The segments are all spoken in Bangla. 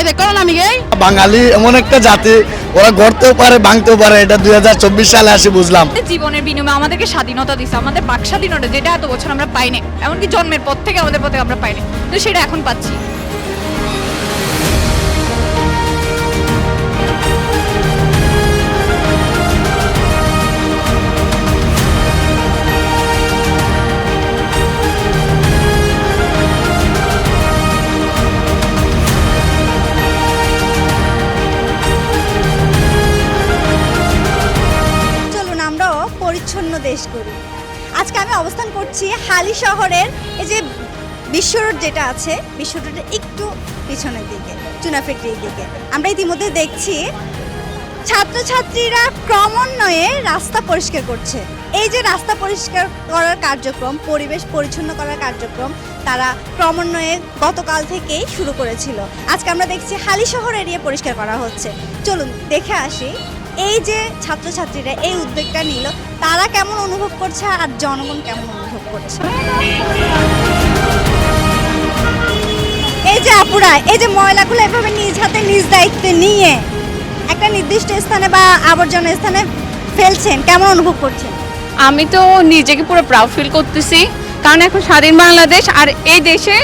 এই দেখো না আমি গেই বাঙালি এমন একটা জাতি ওরা গড়তেও পারে ভাঙতেও পারে এটা দুই হাজার চব্বিশ সালে আসি বুঝলাম। জীবনের বিনিময়ে আমাদেরকে স্বাধীনতা দিছে আমাদের বাক স্বাধীনতা যেটা এত বছর আমরা পাইনি এমনকি জন্মের পর থেকে আমাদের পথে আমরা পাইনি তো সেটা এখন পাচ্ছি। পরিচ্ছন্ন দেশ করি। আজকে আমি অবস্থান করছি হালি শহরের এই যে বিশ্ব রোড যেটা আছে, বিশ্ব রোডের একটু পিছনের দিকে চুনাফেটির দিকে। আমরা ইতিমধ্যে দেখছি ছাত্রছাত্রীরা ক্রমান্বয়ে রাস্তা পরিষ্কার করছে। এই যে রাস্তা পরিষ্কার করার কার্যক্রম, পরিবেশ পরিচ্ছন্ন করার কার্যক্রম তারা ক্রমান্বয়ে গতকাল থেকেই শুরু করেছিল। আজকে আমরা দেখছি হালি শহর এরিয়া পরিষ্কার করা হচ্ছে। চলুন, দেখে আসি এই যে ছাত্রছাত্রীরা এই উদ্যোগটা নিল, তারা কেমন অনুভব করছে আর জনগণ কেমন অনুভব করছে? এই যে আপুরা, এই যে ময়লাগুলো এভাবে নিজ হাতে, নিজ দায়িত্বে নিয়ে একটা নির্দিষ্ট স্থানে বা আবর্জনা স্থানে ফেলছেন, কেমন অনুভব করছেন? আমি তো নিজেকে পুরো প্রাউড ফিল করতেছি, কারণ এখন স্বাধীন বাংলাদেশ আর এই দেশে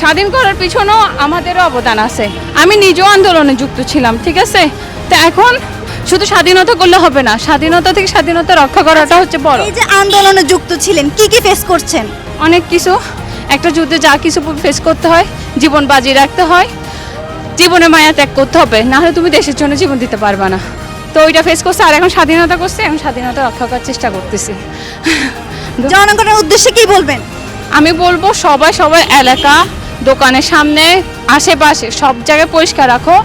স্বাধীন করার পিছনেও আমাদেরও অবদান আছে। আমি নিজেও আন্দোলনে যুক্ত ছিলাম, ঠিক আছে? তো এখন শুধু স্বাধীনতা করলে হবে না স্বাধীনতা থেকে স্বাধীনতা রক্ষা করাটা হচ্ছে বড়। এই যে আন্দোলনে যুক্ত ছিলেন কি কি ফেস করছেন? অনেক কিছু। একটা যুদ্ধে যা কিছু ফেস করতে হয় জীবন বাজি রাখতে হয় জীবনে মায়া ত্যাগ করতে হবে না হলে তুমি দেশের জন্য জীবন দিতে পারবে না। তো ওইটা ফেস করছে আর এখন স্বাধীনতা করছে এখন স্বাধীনতা রক্ষা করার চেষ্টা করতেছি। জনগণের উদ্দেশ্যে কি বলবেন? আমি বলব সবাই সবাই এলাকা দোকানের সামনে আশেপাশে সব জায়গায় পরিষ্কার রাখো।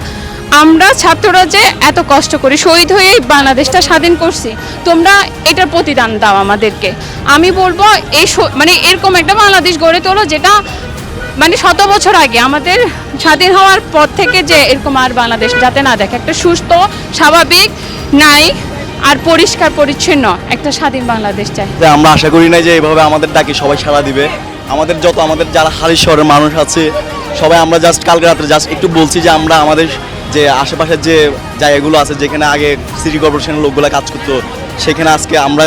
আমরা ছাত্ররা যে এত কষ্ট করি, শহীদ হয়ে বাংলাদেশটা স্বাধীন করছি, তোমরা এটার প্রতিদান দাও আমাদেরকে। আমি বলব, এই মানে এরকম একটা বাংলাদেশ গড়ে তোলো যেটা মানে শত বছর আগে আমাদের স্বাধীন হওয়ার পর থেকে যে এরকম আর বাংলাদেশ যাতে না দেখে, একটা সুস্থ, স্বাভাবিক, নাই আর পরিষ্কার, পরিচ্ছন্ন একটা স্বাধীন বাংলাদেশ চাই। আমরা আশা করি না যে এইভাবে আমাদের ডাকে সবাই সাড়া দিবে। আমাদের যত, আমাদের যারা হালি শহরের মানুষ আছে, সবাই আমরা জাস্ট কালকে রাত্রে জাস্ট একটু বলছি যে আমরা আমাদের যে আশেপাশের যে জায়গাগুলো আছে যেখানে আগে সিটি কর্পোরেশনের লোকগুলো কাজ করতো সেখানে আজকে আমরা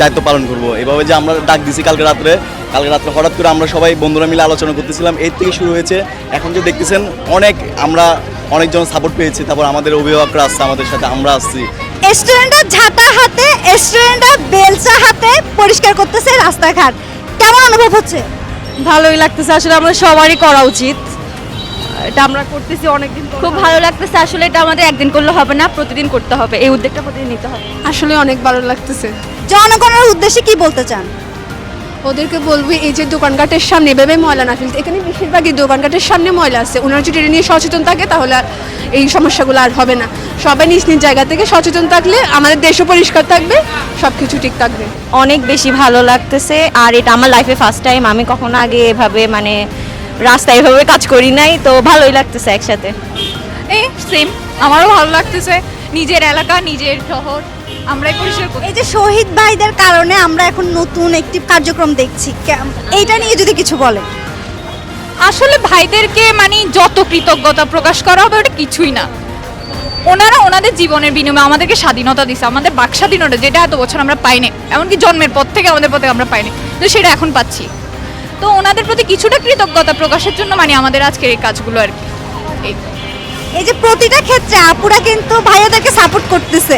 দায়িত্ব পালন করব। এভাবে যে আমরা ডাক দিছি কালকে রাত্রে কালকে রাত্রে হঠাৎ করে আমরা সবাই বন্ধুরা মিলে আলোচনা করতেছিলাম এর থেকে শুরু হয়েছে। এখন যে দেখতেছেন অনেক আমরা অনেকজন সাপোর্ট পেয়েছি তারপর আমাদের অভিভাবকরা আসছে আমাদের সাথে আমরা আসছি। স্টুডেন্টরা ঝাঁটা হাতে স্টুডেন্টরা বেলচা হাতে পরিষ্কার করতেছে রাস্তাঘাট। কেমন অনুভব হচ্ছে? ভালোই লাগতেছে আসলে আমাদের সবারই করা উচিত। এটা আমরা করতেছি অনেকদিন খুব ভালো লাগতেছে। আসলে এটা আমাদের একদিন করলে হবে না প্রতিদিন করতে হবে। এই উদ্যোগটা প্রতিদিন নিতে হবে। আসলে অনেক ভালো লাগতেছে। জনগণের উদ্দেশ্যে কি বলতে চান? ওদেরকে বলব এই যে দোকানঘাটের সামনে এভাবে ময়লা না ফেলতে। এখানে বেশিরভাগই দোকানঘাটের সামনে ময়লা আছে। ওনারা যদি এটা নিয়ে সচেতন থাকে তাহলে আর এই সমস্যাগুলো আর হবে না। সবাই নিজ নিজ জায়গা থেকে সচেতন থাকলে আমাদের দেশও পরিষ্কার থাকবে সব কিছু ঠিক থাকবে। অনেক বেশি ভালো লাগতেছে। আর এটা আমার লাইফে ফার্স্ট টাইম আমি কখনো আগে এভাবে মানে রাস্তায় এভাবে কাজ করি নাই তো ভালোই লাগতেছে একসাথে। এই সেম আমারও ভালো লাগতেছে। নিজের এলাকা নিজের শহর আমরাই পরিষ্কার করি এই যে শহীদ ভাইদের কারণে আমরা এখন নতুন একটি কার্যক্রম দেখছি। এইটা নিয়ে যদি কিছু বলেন। আসলে ভাইদেরকে মানে যত কৃতজ্ঞতা প্রকাশ করা হবে ওটা কিছুই না। ওনারা ওনাদের জীবনের বিনিময়ে আমাদেরকে স্বাধীনতা দিছে। আমাদের বাক স্বাধীনতা যেটা এত বছর আমরা পাইনি এমনকি জন্মের পর থেকে আমাদের পথে আমরা পাইনি তো সেটা এখন পাচ্ছি। তো ওনাদের প্রতি কিছুটা কৃতজ্ঞতা প্রকাশের জন্য মানে আমাদের আজকের এই কাজগুলো আর কি। এই এই যে প্রতিটা ক্ষেত্রে আপুরা কিন্তু ভাইয়াদেরকে সাপোর্ট করতেছে।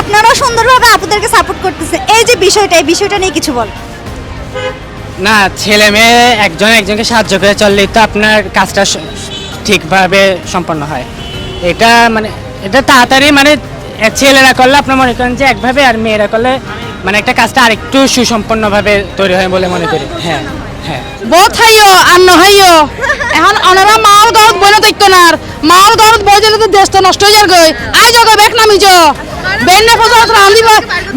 আপনারা সুন্দরভাবে আপুদেরকে সাপোর্ট করতেছে। এই যে বিষয়টা এই বিষয়টা নিয়ে কিছু বল। না ছেলে মেয়ে একজন একজনকে সাহায্য করে চললেই তো আপনার কাজটা ঠিকভাবে সম্পন্ন হয়। এটা মানে এটা তাড়াতাড়ি মানে ছেলেরা করলে আপনার মনে করেন যে একভাবে আর মেয়েরা করলে মানে একটা কাজটা আরেকটু সুসম্পন্নভাবে তৈরি হয় বলে মনে করি। হ্যাঁ। হ্যাঁ। বহুত হাইও আর নহাইও এখন ওনারা মাল গরত বইনা দেখতো না মাল গরত বই দিলে তো দেশটা নষ্ট হয়ে যার গই আই জগ বেক নামি য বেন্নে ফজলত রান্ধি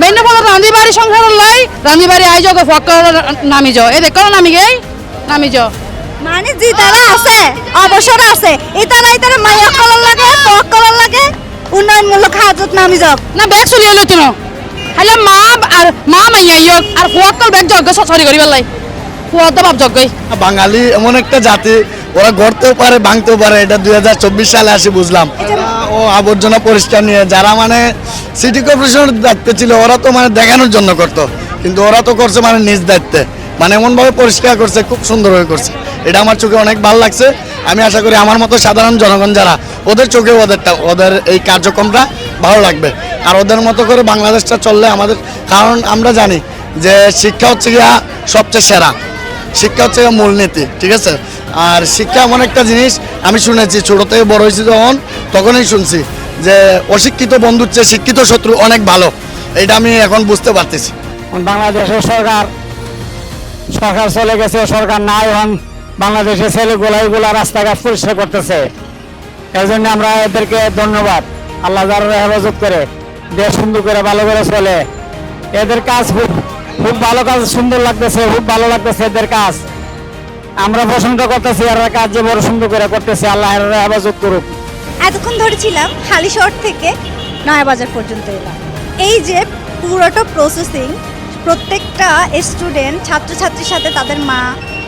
বেন্নে ফজলত রান্ধি বাড়ি সংসার লাই রান্ধি বাড়ি আই জগ ফক নামি য এ দেখো নামি গেই নামি য মানে যে তারা আছে অবসর আছে। এই তারা এই তারা মাইয়া কলার লাগে পক কলার লাগে উন্নয়নমূলক হাজত নামি যাও। না ব্যাগ চলিয়ে লইতো না। হাইলে মা আর মা মাইয়া ইয়ক আর ফুয়াক্কল ব্যাগ জগ সরি করি বেলাই বাঙালি এমন একটা জাতি ওরা গড়তেও পারে ভাঙতেও পারে এটা দুই হাজার চব্বিশ সালে আসি বুঝলাম। ও আবর্জনা পরিষ্কার নিয়ে যারা মানে সিটি কর্পোরেশনের দায়িত্বে ছিল ওরা তো মানে দেখানোর জন্য করতো। কিন্তু ওরা তো করছে মানে নিজ দায়িত্বে। মানে এমনভাবে পরিষ্কার করছে খুব সুন্দরভাবে করছে। এটা আমার চোখে অনেক ভালো লাগছে। আমি আশা করি আমার মতো সাধারণ জনগণ যারা ওদের চোখে ওদেরটা ওদের এই কার্যক্রমটা ভালো লাগবে। আর ওদের মতো করে বাংলাদেশটা চললে আমাদের কারণ আমরা জানি যে শিক্ষা হচ্ছে গিয়া সবচেয়ে সেরা। শিক্ষা হচ্ছে মূলনীতি, ঠিক আছে? আর শিক্ষা এমন একটা জিনিস, আমি শুনেছি, ছোট থেকে বড় হয়েছি যখন, তখনই শুনছি যে অশিক্ষিত বন্ধুর চেয়ে শিক্ষিত শত্রু অনেক ভালো। এটা আমি এখন বুঝতে পারতেছি। বাংলাদেশের সরকার সরকার চলে গেছে, সরকার নাই, এখন বাংলাদেশের ছেলেগুলা এগুলা রাস্তাঘাট পরিষ্কার করতেছে। এই জন্য আমরা এদেরকে ধন্যবাদ। আল্লাহ হেফাজত করে, দেশ সুন্দর করে, ভালো করে চলে। এদের কাজ খুব খুব ভালো কাজ, সুন্দর লাগতেছে, খুব ভালো লাগতেছে এদের কাজ। আমরা প্রশংসা করতেছি আর কাজ যে বড় সুন্দর করে করতেছে, আল্লাহ এর হেফাজত করুক। এতক্ষণ ধরে ছিলাম হালিশহর থেকে নয়াবাজার পর্যন্ত এলাম। এই যে পুরোটা প্রসেসিং প্রত্যেকটা স্টুডেন্ট ছাত্রছাত্রীর সাথে তাদের মা,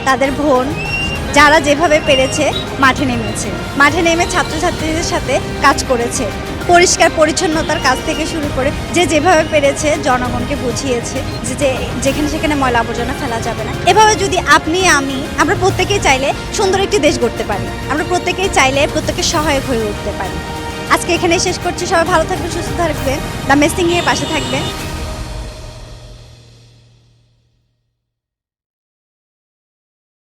তাদের বোন, যারা যেভাবে পেরেছে, মাঠে নেমেছে। মাঠে নেমে ছাত্রছাত্রীদের সাথে কাজ করেছে। পরিষ্কার পরিচ্ছন্নতার কাজ থেকে শুরু করে যে যেভাবে পেরেছে জনগণকে বুঝিয়েছে যে যে যেখানে সেখানে ময়লা আবর্জনা ফেলা যাবে না। এভাবে যদি আপনি, আমি, আমরা প্রত্যেকেই চাইলে সুন্দর একটি দেশ গড়তে পারি। আমরা প্রত্যেকেই চাইলে প্রত্যেকের সহায়ক হয়ে উঠতে পারি। আজকে এখানে শেষ করছি। সবাই ভালো থাকবেন, সুস্থ থাকবেন। দ্য মেসিং এর পাশে থাকবেন।